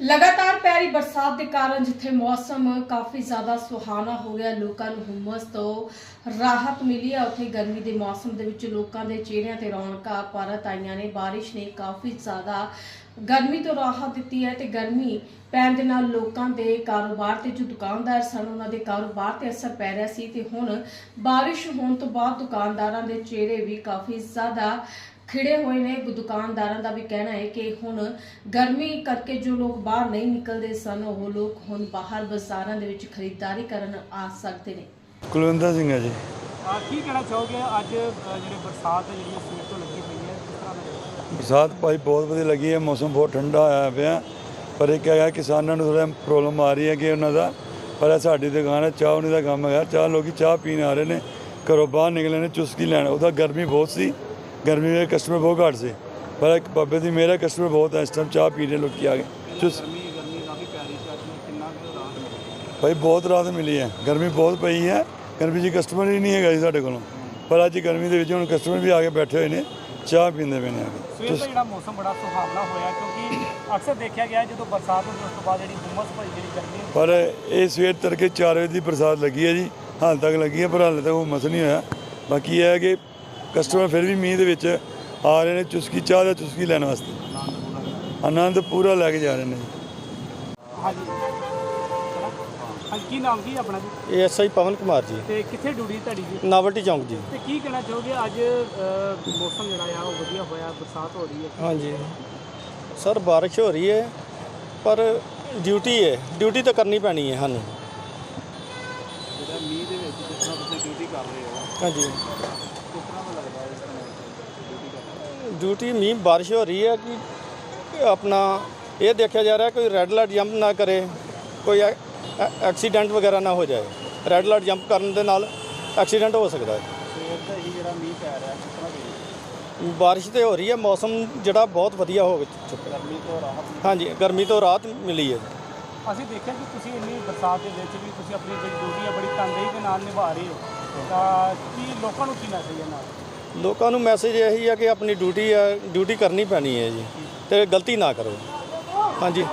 ਲਗਾਤਾਰ ਪੈ ਰਹੀ ਬਰਸਾਤ ਦੇ ਕਾਰਨ ਜਿੱਥੇ ਮੌਸਮ ਕਾਫੀ ਜ਼ਿਆਦਾ ਸੁਹਾਣਾ ਹੋ ਗਿਆ, ਲੋਕਾਂ ਨੂੰ ਹੁਮਸ ਤੋਂ ਰਾਹਤ ਮਿਲੀ ਹੈ ਉੱਥੇ ਗਰਮੀ ਦੇ ਮੌਸਮ ਦੇ ਵਿੱਚ ਲੋਕਾਂ ਦੇ ਚਿਹਰਿਆਂ ਤੇ ਰੌਣਕਾਂ ਪਰਤ ਆਈਆਂ ਨੇ। ਬਾਰਿਸ਼ ਨੇ ਕਾਫੀ ਜ਼ਿਆਦਾ ਗਰਮੀ ਤੋਂ ਰਾਹਤ ਦਿੱਤੀ ਹੈ ਤੇ ਗਰਮੀ ਪੈਣ ਦੇ ਨਾਲ ਲੋਕਾਂ ਦੇ ਕਾਰੋਬਾਰ ਤੇ ਜੋ ਦੁਕਾਨਦਾਰ ਸਨ, ਉਹਨਾਂ ਦੇ ਕਾਰੋਬਾਰ ਤੇ ਅਸਰ ਪੈ ਰਿਹਾ ਸੀ ਤੇ ਹੁਣ ਬਾਰਿਸ਼ ਹੋਣ ਤੋਂ ਬਾਅਦ ਦੁਕਾਨਦਾਰਾਂ ਦੇ ਚਿਹਰੇ ਵੀ ਕਾਫੀ ਜ਼ਿਆਦਾ ਖਿੜੇ ਹੋਏ ਨੇ ਦੁਕਾਨਦਾਰਾਂ ਦਾ ਵੀ ਕਹਿਣਾ ਹੈ ਕਿ ਹੁਣ ਗਰਮੀ ਕਰਕੇ ਜੋ ਲੋਕ ਬਾਹਰ ਨਹੀਂ ਨਿਕਲਦੇ ਸਨ ਉਹ ਲੋਕ ਹੁਣ ਬਾਹਰ ਬਾਜ਼ਾਰਾਂ ਦੇ ਵਿੱਚ ਖਰੀਦਦਾਰੀ ਕਰਨ ਆ ਸਕਦੇ ਨੇ। ਕੁਲਵਿੰਦਰ ਸਿੰਘ ਹੈ ਜੀ। ਆ ਕੀ ਕਹਿਣਾ ਚਾਹੋਗੇ? ਅੱਜ ਜਿਹੜੇ ਬਰਸਾਤ ਹੈ ਜਿਹੜੀ ਸਵੇਰ ਤੋਂ ਲੱਗੀ ਪਈ ਹੈ ਕਿਸ ਤਰ੍ਹਾਂ ਦਾ ਬਰਸਾਤ ਭਾਈ ਬਹੁਤ ਵਧੀਆ ਲੱਗੀ ਹੈ ਮੌਸਮ ਬਹੁਤ ਠੰਡਾ ਆਇਆ ਪਿਆ। ਪਰ ਇਹ ਹੈਗਾ ਕਿਸਾਨਾਂ ਨੂੰ ਥੋੜਾ ਪ੍ਰੋਬਲਮ ਆ ਰਹੀ ਹੈ ਕਿ ਉਹਨਾਂ ਦਾ ਪਰ ਇਹ ਸਾਡੀ ਦੁਕਾਨ ਹੈ ਚਾਹ ਉਨੀ ਦਾ ਕੰਮ ਹੈਗਾ। ਚਾਹ ਲੋਕੀ ਚਾਹ ਪੀਣ ਆ ਰਹੇ ਨੇ ਘਰੋਂ ਬਾਹਰ ਨਿਕਲੇ ਨੇ ਚੁਸਕੀ ਲੈਣ। ਉਹਦਾ ਗਰਮੀ ਬਹੁਤ ਸੀ। ਗਰਮੀ ਵਿੱਚ ਕਸਟਮਰ ਬਹੁਤ ਘੱਟ ਸੀ। ਪਰ ਇੱਕ ਬਾਬੇ ਦੀ ਮੇਰਾ ਕਸਟਮਰ ਬਹੁਤ ਹੈ। ਇਸ ਟਾਈਮ ਚਾਹ ਪੀ ਰਹੇ ਲੋਕੀ ਆ ਗਏ। ਚੁਸ ਗਰਮੀ ਗਰਮੀ ਕਾਫੀ ਪੈ ਰਹੀ ਸੀ ਅੱਜ ਕਿੰਨਾ ਕੁ ਰਾਹਤ ਮਿਲੀ? ਭਾਈ ਬਹੁਤ ਰਾਹਤ ਮਿਲੀ ਹੈ। ਗਰਮੀ ਬਹੁਤ ਪਈ ਹੈ। ਗਰਮੀ 'ਚ ਕਸਟਮਰ ਹੀ ਨਹੀਂ ਹੈਗਾ ਜੀ ਸਾਡੇ ਕੋਲੋਂ। ਪਰ ਅੱਜ ਗਰਮੀ ਦੇ ਵਿੱਚ ਹੁਣ ਕਸਟਮਰ ਵੀ ਆ ਕੇ ਬੈਠੇ ਹੋਏ ਨੇ ਚਾਹ ਪੀਂਦੇ ਪਏ ਨੇ ਸਵੇਰ ਦਾ ਜਿਹੜਾ ਮੌਸਮ ਬੜਾ ਸੁਹਾਵਣਾ ਹੋਇਆ ਕਿਉਂਕਿ ਅਕਸਰ ਦੇਖਿਆ ਗਿਆ ਜਦੋਂ ਬਰਸਾਤ ਹੁੰਦੀ ਉਸ ਤੋਂ ਬਾਅਦ ਜਿਹੜੀ ਹੁਮਸ ਭਰੀ ਜਿਹੜੀ ਗਰਮੀ ਪਰ ਇਹ ਸਵੇਰ ਤੜਕੇ 4 ਵਜੇ ਦੀ ਬਰਸਾਤ ਲੱਗੀ ਹੈ ਜੀ। ਹਾਲ ਤੱਕ ਲੱਗੀ ਹੈ ਪਰ ਹਾਲੇ ਤੱਕ ਉਹ ਮਸ ਨਹੀਂ ਹੋਇਆ। ਬਾਕੀ ਇਹ ਹੈ ਕਿ ਕਸਟਮਰ ਫਿਰ ਵੀ ਮੀਂਹ ਦੇ ਵਿੱਚ ਆ ਰਹੇ ਨੇ ਚੁਸਕੀ ਚਾਹ ਦਾ ਚੁਸਕੀ ਲੈਣ ਵਾਸਤੇ। ਆਨੰਦ ਪੂਰਾ ਲੈ ਕੇ ਜਾ ਰਹੇ ਨੇ ਜੀ। ਹਾਂਜੀ। ਹਾਂਜੀ ਕੀ ਨਾਮ ਕੀ ਆਪਣਾ ਜੀ? ਐਸਆਈ ਪਵਨ ਕੁਮਾਰ ਜੀ। ਤੇ ਕਿੱਥੇ ਡਿਊਟੀ ਤੁਹਾਡੀ ਜੀ? ਨਾਵਲਟੀ ਚੌਂਕ ਜੀ। ਤੇ ਕੀ ਕਹਿਣਾ ਚਾਹੋਗੇ? ਅੱਜ ਅ, ਮੌਸਮ ਜਿਹੜਾ ਆ ਉਹ ਵਧੀਆ ਹੋਇਆ ਬਰਸਾਤ ਹੋ ਰਹੀ ਹੈ। ਹਾਂਜੀ। ਸਰ ਬਾਰਿਸ਼ ਹੋ ਰਹੀ ਹੈ ਪਰ ਡਿਊਟੀ ਹੈ। ਡਿਊਟੀ ਤਾਂ ਕਰਨੀ ਪੈਣੀ ਹੈ ਸਾਨੂੰ। ਜਿਹੜਾ ਮੀਂਹ ਦੇ ਵਿੱਚ ਜਿਸ ਤਰ੍ਹਾਂ ਤੁਸੀਂ ਡਿਊਟੀ ਕਰ ਰਹੇ ਹੋ। ਹਾਂਜੀ ਕਿਸ ਤਰ੍ਹਾਂ ਦਾ ਲੱਗਦਾ ਹੈ ਇਸ ਤਰ੍ਹਾਂ ਡਿਊਟੀ ਕਰਨਾ ਡਿਊਟੀ ਮੀਂਹ ਬਾਰਿਸ਼ ਹੋ ਰਹੀ ਹੈ ਕਿ ਆਪਣਾ ਇਹ ਦੇਖਿਆ ਜਾ ਰਿਹਾ ਕੋਈ ਰੈੱਡ ਲਾਈਟ ਜੰਪ ਨਾ ਕਰੇ ਕੋਈ ਐਕਸੀਡੈਂਟ ਵਗੈਰਾ ਨਾ ਹੋ ਜਾਏ। ਰੈੱਡ ਲਾਈਟ ਜੰਪ ਕਰਨ ਦੇ ਨਾਲ ਐਕਸੀਡੈਂਟ ਹੋ ਸਕਦਾ ਹੈ। ਬਾਰਿਸ਼ ਤੇ ਹੋ ਰਹੀ ਹੈ ਮੌਸਮ ਜਿਹੜਾ ਬਹੁਤ ਵਧੀਆ ਹੋ ਚੁੱਕਾ ਗਰਮੀ ਤੋਂ ਰਾਹਤ ਹਾਂਜੀ ਗਰਮੀ ਤੋਂ ਰਾਹਤ ਮਿਲੀ ਹੈ। ਅਸੀਂ ਦੇਖਿਆ ਕਿ ਤੁਸੀਂ ਇੰਨੀ ਬਰਸਾਤ ਦੇ ਵਿੱਚ ਵੀ ਤੁਸੀਂ ਆਪਣੀ ਜਿਹੜੀ ਡਿਊਟੀ ਹੈ ਬੜੀ ਤਨਦੇਹੀ ਦੇ ਨਾਲ ਨਿਭਾ ਰਹੇ ਹੋ। ਤਾਂ ਕੀ ਲੋਕਾਂ ਨੂੰ ਕੀ ਮੈਸੇਜ ਹੈ ਨਾਲ? ਲੋਕਾਂ ਨੂੰ ਮੈਸੇਜ ਇਹੀ ਆ ਕਿ ਆਪਣੀ ਡਿਊਟੀ ਆ ਡਿਊਟੀ ਕਰਨੀ ਪੈਣੀ ਹੈ ਜੀ ਤੇ ਗਲਤੀ ਨਾ ਕਰੋ। ਹਾਂਜੀ।